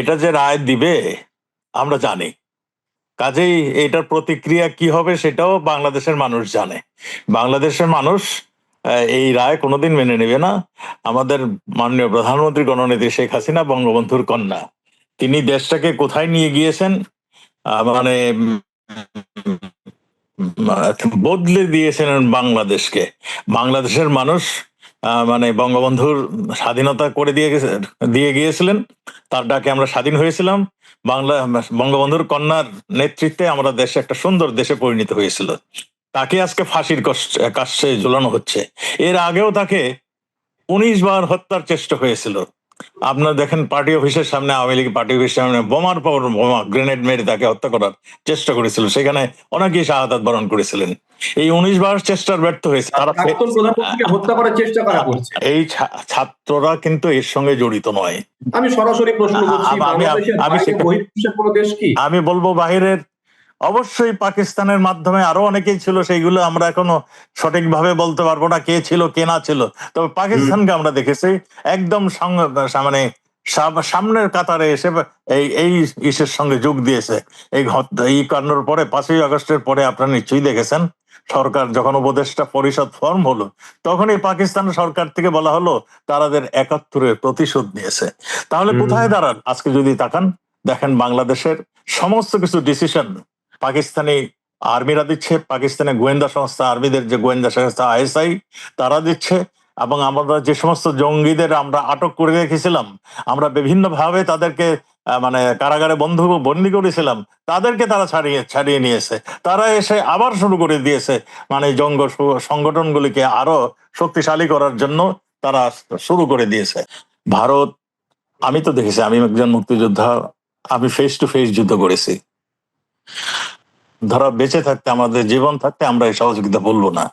এটা যে রায় দিবে, আমরা জানি। কাজেই এটার প্রতিক্রিয়া কি হবে সেটাও বাংলাদেশের মানুষ জানে। বাংলাদেশের মানুষ এই রায় কোনোদিন মেনে নেবে না। আমাদের মাননীয় প্রধানমন্ত্রী গণনেত্রী শেখ হাসিনা বঙ্গবন্ধুর কন্যা। তিনি দেশটাকে কোথায় নিয়ে গিয়েছেন? মানে বদলে দিয়েছেন বাংলাদেশকে। বাংলাদেশের মানুষ মানে বঙ্গবন্ধুর স্বাধীনতা করে দিয়ে দিয়ে গিয়েছিলেন। তার ডাকে আমরা স্বাধীন হয়েছিলাম। বাংলা, বঙ্গবন্ধুর কন্যার নেতৃত্বে আমরা দেশে একটা সুন্দর দেশে পরিণত হয়েছিল। তাকে আজকে ফাঁসির কাশে ঝুলানো হচ্ছে। এর আগেও তাকে উনিশ বার হত্যার চেষ্টা হয়েছিল। আপনার দেখেন পার্টি অফিসের সামনে আওয়ামী লীগ পার্টি অফিসের সামনে বোমার পর বোমা গ্রেনেড মেরে তাকে হত্যা করার চেষ্টা করেছিল। সেখানে অনেকেই শাহাদাত বরণ করেছিলেন। এই উনিশ বার চেষ্টার ব্যর্থ হয়েছে। তারা হত্যা করার চেষ্টা করা এই ছাত্ররা কিন্তু এর সঙ্গে জড়িত নয়। আমি সরাসরি প্রশ্ন আমি বলব বাহিরের অবশ্যই পাকিস্তানের মাধ্যমে আরও অনেকেই ছিল সেইগুলো আমরা এখনও সঠিকভাবে বলতে পারব না কে ছিল কে না ছিল। তবে পাকিস্তানকে আমরা দেখেছি একদম মানে সামনের কাতারে এসে এই এই ইসের সঙ্গে যোগ দিয়েছে। এই এই কান্নর পরে পাঁচই আগস্টের পরে আপনারা নিশ্চয়ই দেখেছেন সরকার যখন উপদেষ্টা পরিষদ ফর্ম হলো তখনই পাকিস্তান সরকার থেকে বলা হলো তারাদের একাত্তরের প্রতিশোধ নিয়েছে। তাহলে কোথায় দাঁড়ান? আজকে যদি তাকান দেখেন বাংলাদেশের সমস্ত কিছু ডিসিশন পাকিস্তানি আর্মিরা দিচ্ছে পাকিস্তানের গোয়েন্দা সংস্থা, আর্মিদের যে গোয়েন্দা সংস্থা আইএসআই, তারা দিচ্ছে এবং আমরা যে সমস্ত জঙ্গিদের আমরা আটক করে রেখেছিলাম, আমরা বিভিন্ন ভাবে তাদেরকে মানে কারাগারে বন্ধু, বন্দি করেছিলাম, তাদেরকে তারা ছাড়িয়ে ছাড়িয়ে নিয়েছে। তারা এসে আবার শুরু করে দিয়েছে মানে জঙ্গ সংগঠনগুলিকে আরও শক্তিশালী করার জন্য তারা শুরু করে দিয়েছে। ভারত, আমি তো দেখেছি, আমি একজন মুক্তিযোদ্ধা, আমি ফেস টু ফেস যুদ্ধ করেছি। ধরা বেঁচে থাকতে আমাদের জীবন থাকতে আমরা এই সহযোগিতা বলব না।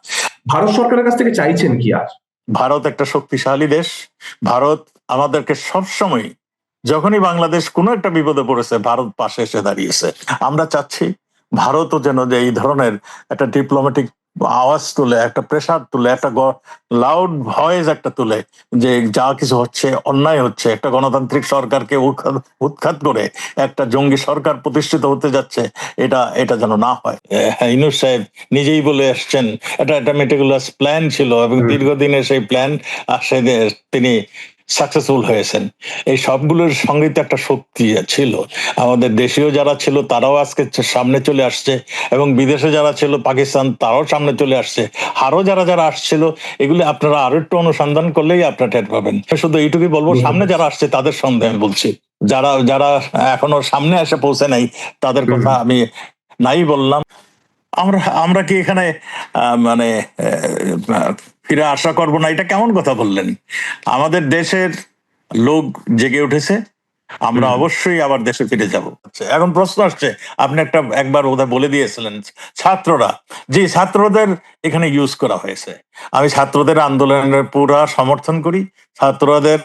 ভারত সরকারের কাছ থেকে চাইছেন কি আর? ভারত একটা শক্তিশালী দেশ। ভারত আমাদেরকে সবসময় যখনই বাংলাদেশ কোনো একটা বিপদে পড়েছে ভারত পাশে এসে দাঁড়িয়েছে। আমরা চাচ্ছি ভারতও যেন যে এই ধরনের একটা ডিপ্লোম্যাটিক আওয়াজ তুলে একটা প্রেসার তুলে একটা লাউড ভয়েস একটা তুলে যে যা কিছু হচ্ছে অন্যায় হচ্ছে। একটা গণতান্ত্রিক সরকারকে উৎখাত করে একটা জঙ্গি সরকার প্রতিষ্ঠিত হতে যাচ্ছে। এটা এটা যেন না হয়। আহ, ইনুস সাহেব নিজেই বলে আসছেন এটা একটা মেটিকুলাস প্ল্যান ছিল এবং। দীর্ঘদিনের সেই প্ল্যান তিনি সাকসেসফুল হয়েছেন। এই সবগুলোর সঙ্গে তো একটা শক্তি ছিল। আমাদের দেশীয় যারা ছিল তারাও আজকে সামনে চলে আসছে এবং বিদেশে যারা ছিল পাকিস্তান তারাও সামনে চলে আসছে। আরও যারা যারা আসছিল এগুলি আপনারা আরও একটু অনুসন্ধান করলেই আপনারা টের পাবেন। শুধু এইটুকুই বলব সামনে যারা আসছে তাদের সন্দেহ আমি বলছি। যারা যারা এখনও সামনে এসে পৌঁছে নাই তাদের কথা আমি নাই বললাম। আমরা আমরা কি এখানে আহ, মানে ফিরে আশা করব না। এটা কেমন কথা বললেন? আমাদের দেশের লোক জেগে উঠেছে। আমরা অবশ্যই আবার দেশে ফিরে যাব। এখন প্রশ্ন আসছে। আপনি একটা একবার ওদের বলে দিয়েছিলেন ছাত্ররা যে ছাত্রদের এখানে ইউজ করা হয়েছে। আমি ছাত্রদের আন্দোলনের পুরা সমর্থন করি। ছাত্রদের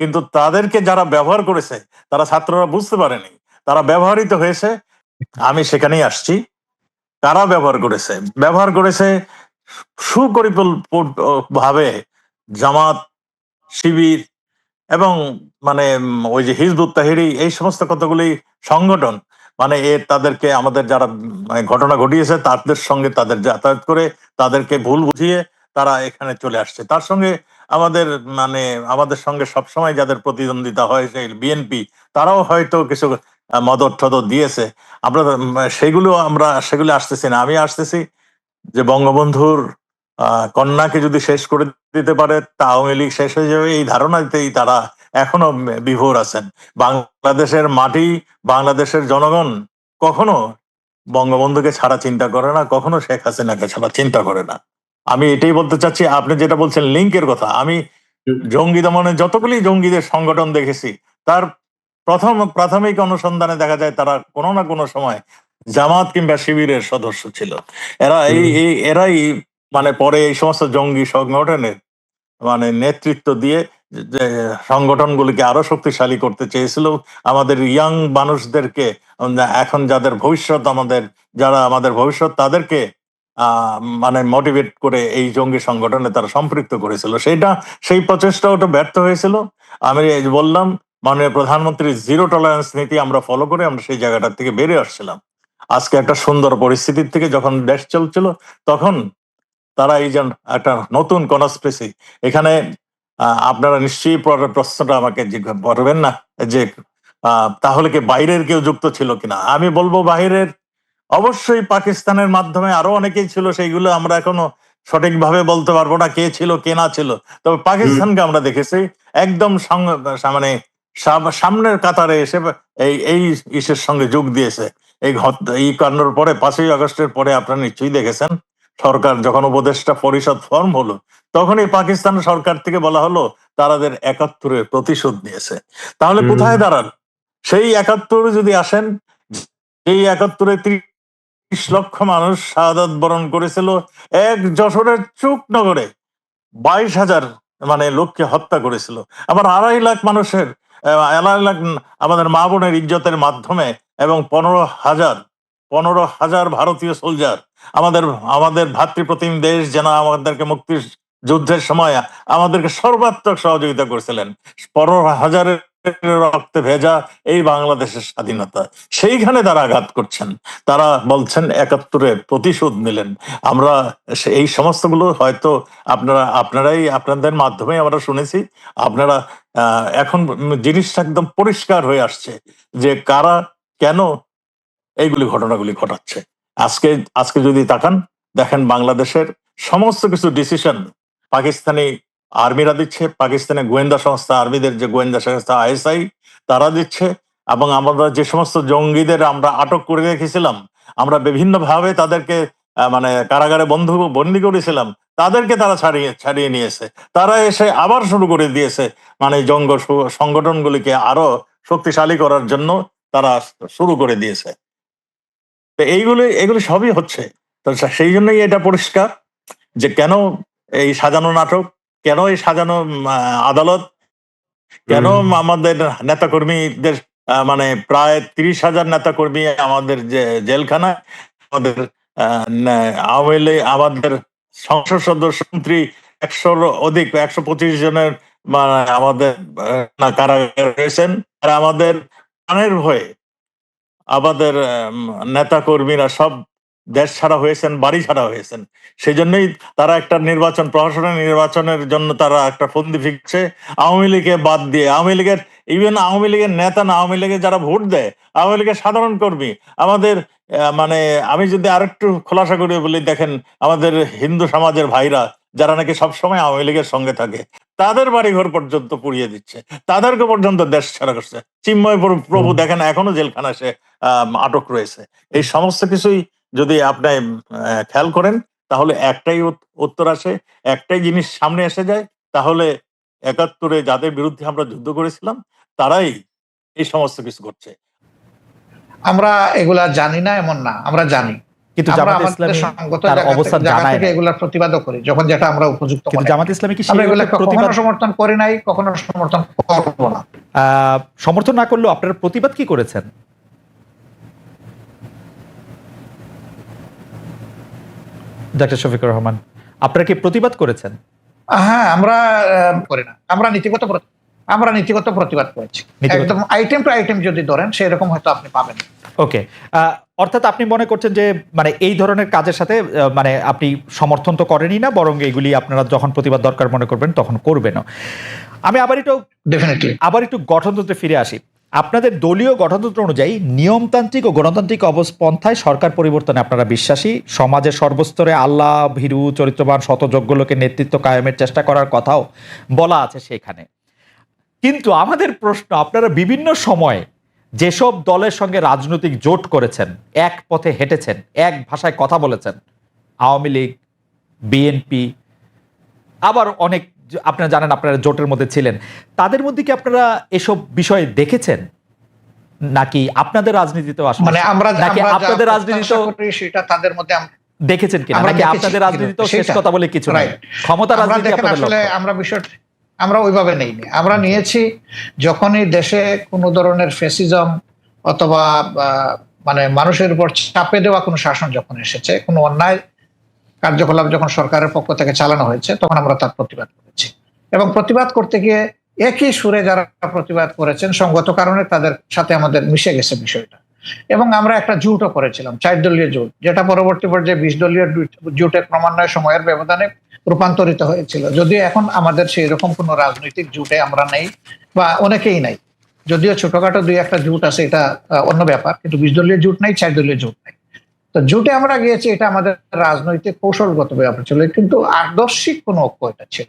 কিন্তু তাদেরকে যারা ব্যবহার করেছে তারা ছাত্ররা বুঝতে পারেনি। তারা ব্যবহৃত হয়েছে। আমি সেখানেই আসছি। তারা ব্যবহার করেছে। ব্যবহার করেছে সুপরিকল্পিত ভাবে জামাত, শিবির এবং মানে ওই যে হিজবুত তাহিরি এই সমস্ত কতগুলি সংগঠন মানে এ তাদেরকে আমাদের যারা মানে ঘটনা ঘটিয়েছে তাদের সঙ্গে তাদের যাতায়াত করে তাদেরকে ভুল বুঝিয়ে তারা এখানে চলে আসছে। তার সঙ্গে আমাদের মানে আমাদের সঙ্গে সবসময় যাদের প্রতিদ্বন্দ্বিতা হয় সেই বিএনপি, তারাও হয়তো কিছু মদত দিয়েছে। আমরা সেগুলো আমরা, সেগুলো আসতেছি না। আমি আসতেছি যে বঙ্গবন্ধুর কন্যাকে যদি শেষ করে দিতে পারে, তা আওয়ামী লীগ শেষ হয়ে যাবে, এই ধারণাতেই তারা এখনও বিভোর আছেন। বাংলাদেশের মাটি, বাংলাদেশের জনগণ কখনো বঙ্গবন্ধুকে ছাড়া চিন্তা করে না, কখনো শেখ হাসিনাকে ছাড়া চিন্তা করে না। আমি এটাই বলতে চাচ্ছি, আপনি যেটা বলছেন লিঙ্কের কথা, আমি জঙ্গি দমনে যতগুলি জঙ্গিদের সংগঠন দেখেছি, তার প্রথম, প্রাথমিক অনুসন্ধানে দেখা যায় তারা কোনো না কোনো সময় জামাত কিংবা শিবিরের সদস্য ছিল। এরা এই এই এরাই মানে পরে এই সমস্ত জঙ্গি সংগঠনের মানে নেতৃত্ব দিয়ে যে সংগঠনগুলিকে আরও শক্তিশালী করতে চেয়েছিল। আমাদের ইয়াং মানুষদেরকে এখন যাদের ভবিষ্যৎ আমাদের যারা আমাদের ভবিষ্যৎ তাদেরকে আহ মানে মোটিভেট করে এই জঙ্গি সংগঠনে তারা সম্পৃক্ত করেছিল। সেটা সেই প্রচেষ্টা ওটা ব্যর্থ হয়েছিল। আমি এই বললাম মাননীয় প্রধানমন্ত্রীর জিরো টলারেন্স নীতি আমরা ফলো করে আমরা সেই জায়গাটা থেকে বেরিয়ে আসছিলাম। আজকে একটা সুন্দর পরিস্থিতির থেকে যখন দেশ চলছিল, তখন তারা এই যে একটা নতুন কনস্পেসি এখানে আপনারা নিশ্চয়ই প্রশ্নটা আমাকে করবেন না, যে তাহলে কি বাইরের কেউ যুক্ত ছিল কিনা? আমি বলব বাইরের, অবশ্যই পাকিস্তানের মাধ্যমে আরও অনেকেই ছিল, সেইগুলো আমরা এখনও সঠিকভাবে বলতে পারব না কে ছিল, কে না ছিল। তবে পাকিস্তানকে আমরা দেখেছি, একদম মানে সাম- সামনের কাতারে এসে, এই এই ইসের সঙ্গে যোগ দিয়েছে। এই এই কাণ্ডর পরে পাঁচই আগস্টের পরে আপনারা নিশ্চয়ই দেখেছেন সরকার যখন উপদেষ্টা পরিষদ ফর্ম হলো তখনই পাকিস্তান সরকার থেকে বলা হলো তারাদের একাত্তরের প্রতিশোধ নিয়েছে। তাহলে কোথায় দাঁড়ান? সেই একাত্তর যদি আসেন এই একাত্তরে ত্রিশ লক্ষ মানুষ শাহাদাত বরণ করেছিল এক যশোরের চুকনগরে বাইশ হাজার মানে লোককে হত্যা করেছিল। আবার আড়াই লাখ মানুষের আড়াই লাখ আমাদের মা বোনের ইজ্জতের মাধ্যমে এবং পনেরো হাজার পনেরো হাজার ভারতীয় সোলজার আমাদের আমাদের ভাতৃপ্রতিম দেশ যেন আমাদেরকে মুক্তির যুদ্ধের সময় আমাদেরকে সর্বাত্মক সহযোগিতা করেছিলেন। পনেরো হাজারের রক্তে ভেজা এই বাংলাদেশের স্বাধীনতা, সেইখানে তারা আঘাত করছেন। তারা বলছেন একাত্তরের প্রতিশোধ নিলেন। আমরা এই সমস্তগুলো হয়তো আপনারা, আপনারাই আপনাদের মাধ্যমে আমরা শুনেছি। আপনারা এখন জিনিসটা একদম পরিষ্কার হয়ে আসছে যে কারা কেন এইগুলি ঘটনাগুলি ঘটাচ্ছে? আজকে আজকে যদি তাকান, দেখেন বাংলাদেশের সমস্ত কিছু ডিসিশন পাকিস্তানি আর্মিরা দিচ্ছে, পাকিস্তানের গোয়েন্দা সংস্থা, আর্মিদের যে গোয়েন্দা সংস্থা আইএসআই, তারা দিচ্ছে এবং আমরা যে সমস্ত জঙ্গিদের আমরা আটক করে রেখেছিলাম, আমরা বিভিন্ন ভাবে তাদেরকে মানে কারাগারে বন্ধু, বন্দি করেছিলাম, তাদেরকে তারা ছাড়িয়ে ছাড়িয়ে নিয়েছে। তারা এসে আবার শুরু করে দিয়েছে মানে জঙ্গ সংগঠনগুলিকে আরও শক্তিশালী করার জন্য তারা শুরু করে দিয়েছে। তো এইগুলি এগুলি সবই হচ্ছে। তো সেই জন্যই এটা পরিষ্কার যে কেন এই সাজানো নাটক কেন এই সাজানো আদালত কেন আমাদের নেতাকর্মীদের মানে প্রায় তিরিশ হাজার নেতাকর্মী আমাদের যে জেলখানায় আমাদের আওয়ামী লীগ আমাদের সংসদ সদস্য মন্ত্রী একশোর অধিক একশো পঁচিশ জনের মানে আমাদের কারাগারে রয়েছেন। আর আমাদের প্রাণের ভয়ে আমাদের নেতা কর্মীরা সব দেশ ছাড়া হয়েছেন, বাড়ি ছাড়া হয়েছেন। সেই জন্যই তারা একটা নির্বাচন প্রশাসনের নির্বাচনের জন্য তারা একটা ফন্দি ফিকছে। আওয়ামী লীগে বাদ দিয়ে, আওয়ামী লীগের ইভেন আওয়ামী লীগের নেতা না, আওয়ামী লীগে যারা ভোট দেয়, আওয়ামী লীগের সাধারণ কর্মী, আমাদের মানে আমি যদি আরেকটু খোলাসা করে বলি, দেখেন আমাদের হিন্দু সমাজের ভাইরা যারা নাকি সবসময় আওয়ামী লীগের সঙ্গে থাকে তাদের বাড়িঘর পর্যন্ত পুড়িয়ে দিচ্ছে। তাদেরকে পর্যন্ত দেশ ছাড়া করছে। চিন্ময় প্রভু- দেখেন এখনও জেলখানা সে আটক রয়েছে। এই সমস্ত কিছুই যদি আপনি খেয়াল করেন তাহলে একটাই উত্তর আসে একটাই জিনিস সামনে এসে যায় তাহলে একাত্তরে যাদের বিরুদ্ধে আমরা যুদ্ধ করেছিলাম তারাই এই সমস্ত কিছু করছে। আমরা এগুলা জানি না এমন না আমরা জানি। কিন্তু জামাত ইসলামী তার অবস্থান জানায় থেকে না। এগুলার প্রতিবাদও করি যখন যেটা আমরা উপযুক্ত কিন্তু জামাত ইসলামী কি আমরা সেই এগুলা কখনো প্রতিবাদ সমর্থন করি নাই কখনো সমর্থন করব না। সমর্থন না করলেও আপনারা প্রতিবাদ কি করেছেন? ডাক্তার শফিকুর রহমান আপনারা কি প্রতিবাদ করেছেন? হ্যাঁ আমরা করি না। আমরা নীতিগত আমরা নীতিগত প্রতিবাদ করেছি। নীতিগত- একদম আইটেম টু আইটেম যদি ধরেন সেরকম হয়তো আপনি পাবেন। ওকে অর্থাৎ আপনি মনে করছেন যে মানে এই ধরনের কাজের সাথে মানে আপনি সমর্থন তো করেনই না বরং এগুলি আপনারা যখন প্রতিবাদ দরকার মনে করবেন তখন করবেনও। আমি আবার একটু ডেফিনেটলি আবার একটু গঠনতন্ত্রে ফিরে আসি। আপনাদের দলীয় গঠনতন্ত্র অনুযায়ী নিয়মতান্ত্রিক ও গণতান্ত্রিক অবস্পন্থায় সরকার পরিবর্তনে আপনারা বিশ্বাসী? সমাজের সর্বস্তরে আল্লাহ ভীরু চরিত্রবান শতযোগ্য লোকের নেতৃত্ব কায়েমের চেষ্টা করার কথাও বলা আছে সেখানে। কিন্তু আমাদের প্রশ্ন আপনারা বিভিন্ন সময়ে যেসব দলের সঙ্গে রাজনৈতিক জোট করেছেন এক পথে হেঁটেছেন এক ভাষায় কথা বলেছেন আওয়ামী লীগ বিএনপি আবার অনেক আপনারা জানেন আপনারা জোটের মধ্যে ছিলেন তাদের মধ্যে কি আপনারা এসব বিষয়ে দেখেছেন? নাকি আপনাদের রাজনীতিতেও আসলে মানে আমরা নাকি আপনাদের রাজনীতিতেও সেটা তাদের মধ্যে দেখেছেন কিনা? নাকি আপনাদের রাজনীতিতেও শেষ কথা বলে কিছু নাই? ক্ষমতা রাজনীতি আপনাদের আসলে আমরা বিষয় আমরা ওইভাবে নেইনি। আমরা নিয়েছি যখনই দেশে কোনো ধরনের ফেসিজম অথবা মানে মানুষের উপর চাপে দেওয়া কোনো শাসন যখন এসেছে, কোনো অন্যায় কার্যকলাপ যখন সরকারের পক্ষ থেকে চালানো হয়েছে, তখন আমরা তার প্রতিবাদ করেছি। এবং প্রতিবাদ করতে গিয়ে একই সুরে যারা প্রতিবাদ করেছেন, সঙ্গত কারণে তাদের সাথে আমাদের মিশে গেছে বিষয়টা। এবং আমরা একটা জুটও করেছিলাম, চার দলীয় জোট, যেটা পরবর্তী পর্যায়ে বিশ দলীয় জোট- জোটে ক্রমান্বয়ে সময়ের ব্যবধানে রূপান্তরিত হয়েছিল। যদিও এখন আমাদের সেই রকম কোনো রাজনৈতিক জুটে আমরা নেই বা অনেকেই নাই। যদিও ছোটখাটো দুই একটা জুট আছে, এটা অন্য ব্যাপার। কিন্তু বিশ দলীয় জুট নাই, চার দলীয় জুট নাই। তো জুটে আমরা গিয়েছি, এটা আমাদের রাজনৈতিক কৌশলগত ব্যাপার ছিল। কিন্তু আদর্শিক কোনো ঐক্য এটা ছিল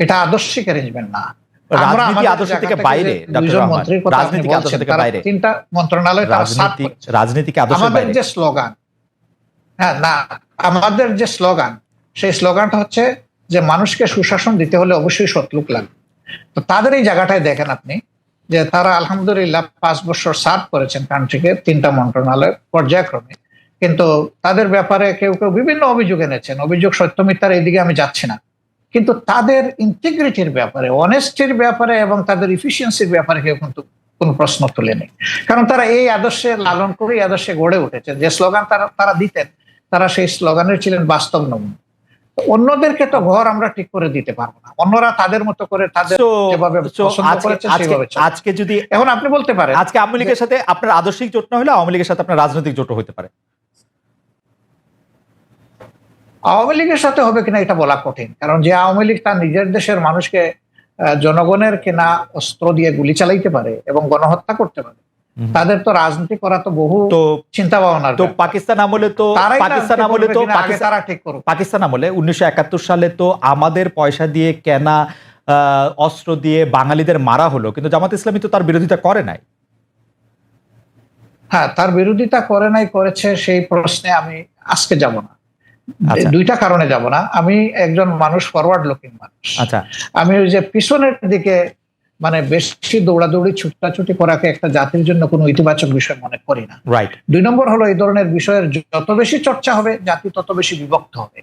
এটা আদর্শিক অ্যারেঞ্জমেন্ট না। আমাদের যে স্লোগান হ্যাঁ না আমাদের যে স্লোগান সেই স্লোগানটা হচ্ছে যে মানুষকে সুশাসন দিতে হলে অবশ্যই সৎলোক লাগবে। তো তাদের এই জায়গাটায় দেখেন আপনি যে তারা আলহামদুলিল্লাহ পাঁচ বছর সার্ভ করেছেন কান্ট্রিকে তিনটা মন্ত্রণালয় পর্যায়ক্রমে। কিন্তু তাদের ব্যাপারে কেউ কেউ বিভিন্ন অভিযোগ এনেছেন। অভিযোগ সত্য মিথ্যার এইদিকে আমি যাচ্ছি না। কিন্তু তাদের ইন্টিগ্রিটির ব্যাপারে অনেস্টির ব্যাপারে এবং তাদের ইফিসিয়েন্সির ব্যাপারে কেউ কিন্তু কোনো প্রশ্ন তোলেনি কারণ তারা এই আদর্শে লালন করে এই আদর্শে গড়ে উঠেছে। যে স্লোগান তারা তারা দিতেন তারা সেই স্লোগানের ছিলেন বাস্তব নমুনা। অন্যদেরকে তো ঘর আমরা ঠিক করে দিতে পারব না। অন্যরা তাদের মতো করে তাদের যেভাবে। আজকে যদি এখন আপনি বলতে পারেন আজকে আওয়ামী লীগের সাথে আপনার আদর্শিক জোট না হলে আওয়ামী লীগের সাথে আপনার রাজনৈতিক জোট হতে পারে। আওয়ামী লীগের সাথে হবে কিনা এটা বলা কঠিন। কারণ যে আওয়ামী লীগ তার নিজের দেশের মানুষকে জনগণের কেনা অস্ত্র দিয়ে গুলি চালাইতে পারে এবং গণহত্যা করতে পারে তাদের তো রাজনীতি করা তো বহু তো চিন্তা ভাবনা তো পাকিস্তান আমলে তো পাকিস্তান আমলে তো তারা ঠিক করুক। পাকিস্তান আমলে উনিশশো একাত্তর সালে তো আমাদের পয়সা দিয়ে কেনা আহ, অস্ত্র দিয়ে বাঙালিদের মারা হলো কিন্তু জামাত ইসলামী তো তার বিরোধিতা করে নাই। হ্যাঁ তার বিরোধিতা করে নাই করেছে সেই প্রশ্নে আমি আজকে যাব না। দুইটা কারণে যাব না। আমি একজন মানুষ ফরওয়ার্ড লুকিং মানুষ। আচ্ছা। আমি ওই যে পিছনের দিকে মানে বেশি দৌড়াদৌড়ি ছুটাছুটি করাকে একটা জাতির জন্য কোনো ইতিবাচক বিষয় মনে করি না। রাইট দুই নম্বর হলো এই ধরনের বিষয়ের যত বেশি চর্চা হবে জাতি তত বেশি বিভক্ত হবে।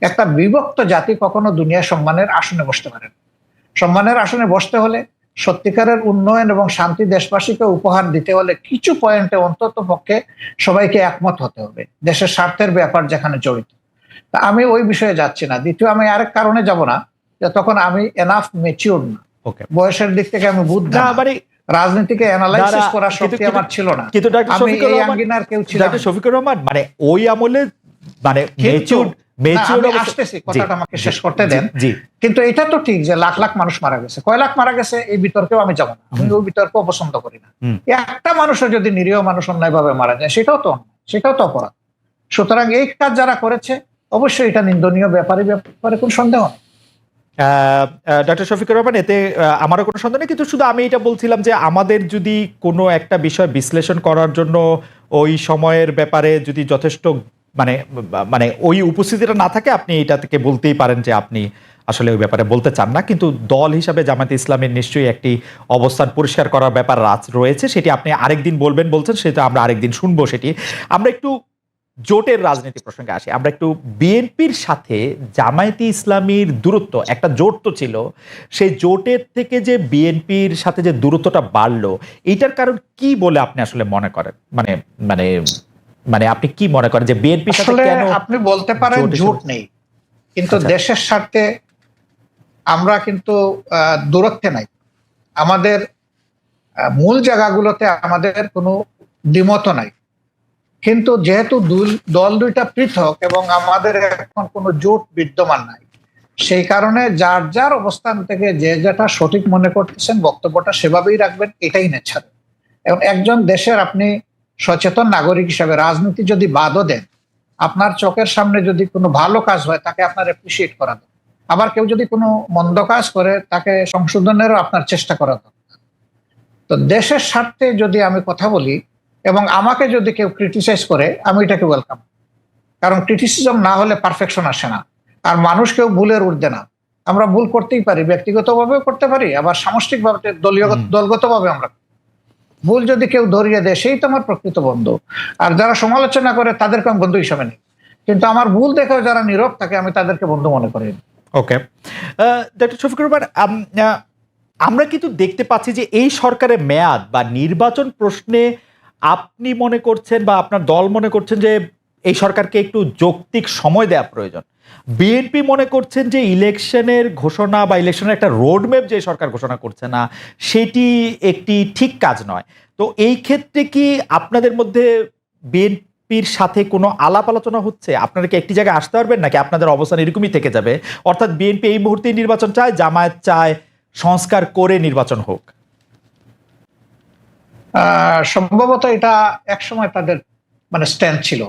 একটা বিভক্ত জাতি কখনো দুনিয়া সম্মানের আসনে বসতে পারে সম্মানের আসনে বসতে হলে সত্যিকারের উন্নয়ন এবং শান্তি দেশবাসীকে উপহার দিতে হলে কিছু পয়েন্টে অন্তত পক্ষে সবাইকে একমত হতে হবে। দেশের স্বার্থের ব্যাপার যেখানে জড়িত। তা আমি ওই বিষয়ে যাচ্ছি না। দ্বিতীয় আমি আরেক কারণে যাব না যে তখন আমি এনাফ মেচিউর না। বয়সের দিক থেকে আমি বুদ্ধ রাজনীতিকে অ্যানালাইসিস করার শক্তি আমার ছিল না। কিন্তু আমি এই আঙ্গিনার কেউ ছিল শফিকুর রহমান মানে ওই আমলে মানে আমি আসতেছি কথাটা আমাকে শেষ করতে দেন। কিন্তু এটা তো ঠিক যে লাখ লাখ মানুষ মারা গেছে। কয় লাখ মারা গেছে? এই বিতর্কেও আমি যাব না। আমি ওই বিতর্ক পছন্দ করি না। একটা মানুষও যদি নিরীহ মানুষ অন্যায়ভাবে মারা যায় সেটাও তো সেটাও তো অপরাধ। সুতরাং এই কাজ যারা করেছে অবশ্যই এটা নিন্দনীয় ব্যাপারে ব্যাপারে কোন সন্দেহ নেই। ডক্টর শফিকুর রহমান এতে আমারও কোনো সন্দেহ নেই কিন্তু শুধু আমি এটা বলছিলাম যে আমাদের যদি কোনো একটা বিষয় বিশ্লেষণ করার জন্য ওই সময়ের ব্যাপারে যদি যথেষ্ট মানে মানে ওই উপস্থিতিটা না থাকে, আপনি এটা থেকে বলতেই পারেন যে আপনি আসলে ওই ব্যাপারে বলতে চান না। কিন্তু দল হিসাবে জামাতে ইসলামের নিশ্চয়ই একটি অবস্থান পরিষ্কার করার ব্যাপার রয়েছে। সেটি আপনি আরেকদিন বলবেন, বলছেন, সেটা আমরা আরেকদিন শুনব সেটি। আমরা একটু জোটের রাজনীতি প্রসঙ্গে আসি। আমরা একটু বিএনপির সাথে জামায়াতি ইসলামীর দূরত্ব, একটা জোট তো ছিল, সেই জোটের থেকে যে বিএনপির সাথে যে দূরত্বটা বাড়লো এইটার কারণ কি বলে আপনি আসলে মনে করেন? মানে মানে মানে আপনি কি মনে করেন যে আসলে আপনি বলতে পারেন জোট নেই। কিন্তু আচ্ছা। দেশের স্বার্থে আমরা কিন্তু দূরত্বে নাই। আমাদের মূল জায়গাগুলোতে আমাদের কোনো দ্বিমত নাই। কিন্তু যেহেতু দুল- দল দুইটা পৃথক এবং আমাদের এখন কোনো জোট বিদ্যমান নাই সেই কারণে যার যার অবস্থান থেকে যে যেটা সঠিক মনে করতেছেন বক্তব্যটা সেভাবেই রাখবেন এটাই নেচার এবং একজন দেশের আপনি সচেতন নাগরিক হিসাবে রাজনীতি যদি বাদও দেন আপনার চোখের সামনে যদি কোনো ভালো কাজ হয় তাকে আপনার অ্যাপ্রিসিয়েট করা দরকার। আবার কেউ যদি কোনো মন্দ কাজ করে তাকে সংশোধনেরও আপনার চেষ্টা করা দরকার। তো দেশের স্বার্থে যদি আমি কথা বলি এবং আমাকে যদি কেউ ক্রিটিসাইজ করে আমি এটাকে ওয়েলকাম কারণ ক্রিটিসিজম না হলে পারফেকশন আসে না। আর মানুষ কেউ ভুলের উঠবে না। আমরা ভুল করতেই পারি ব্যক্তিগতভাবেও করতে পারি আবার সামষ্টিকভাবে দলীয় দলগতভাবে আমরা ভুল যদি কেউ ধরিয়ে দেয়, সেই তো আমার প্রকৃত বন্ধু। আর যারা সমালোচনা করে, তাদেরকে আমি বন্ধু হিসাবে নেই। কিন্তু আমার ভুল দেখেও যারা নীরব থাকে আমি তাদেরকে বন্ধু মনে করি। ওকে। ডক্টর শফিকুর আমরা কিন্তু দেখতে পাচ্ছি যে এই সরকারের মেয়াদ বা নির্বাচন প্রশ্নে আপনি মনে করছেন বা আপনার দল মনে করছেন যে এই সরকারকে একটু যৌক্তিক সময় দেওয়া প্রয়োজন। বিএনপি মনে করছেন যে ইলেকশনের ঘোষণা বা ইলেকশনের একটা রোডম্যাপ যে সরকার ঘোষণা করছে না, সেটি একটি ঠিক কাজ নয়। তো এই ক্ষেত্রে কি আপনাদের মধ্যে বিএনপির সাথে কোনো আলাপ আলোচনা হচ্ছে? আপনারা কি একটি জায়গায় আসতে পারবেন নাকি আপনাদের অবস্থান এরকমই থেকে যাবে? অর্থাৎ বিএনপি এই মুহূর্তেই নির্বাচন চায়, জামায়াত চায়, সংস্কার করে নির্বাচন হোক। সম্ভবত এটা একসময় তাদের মানে স্ট্যান্ড ছিল।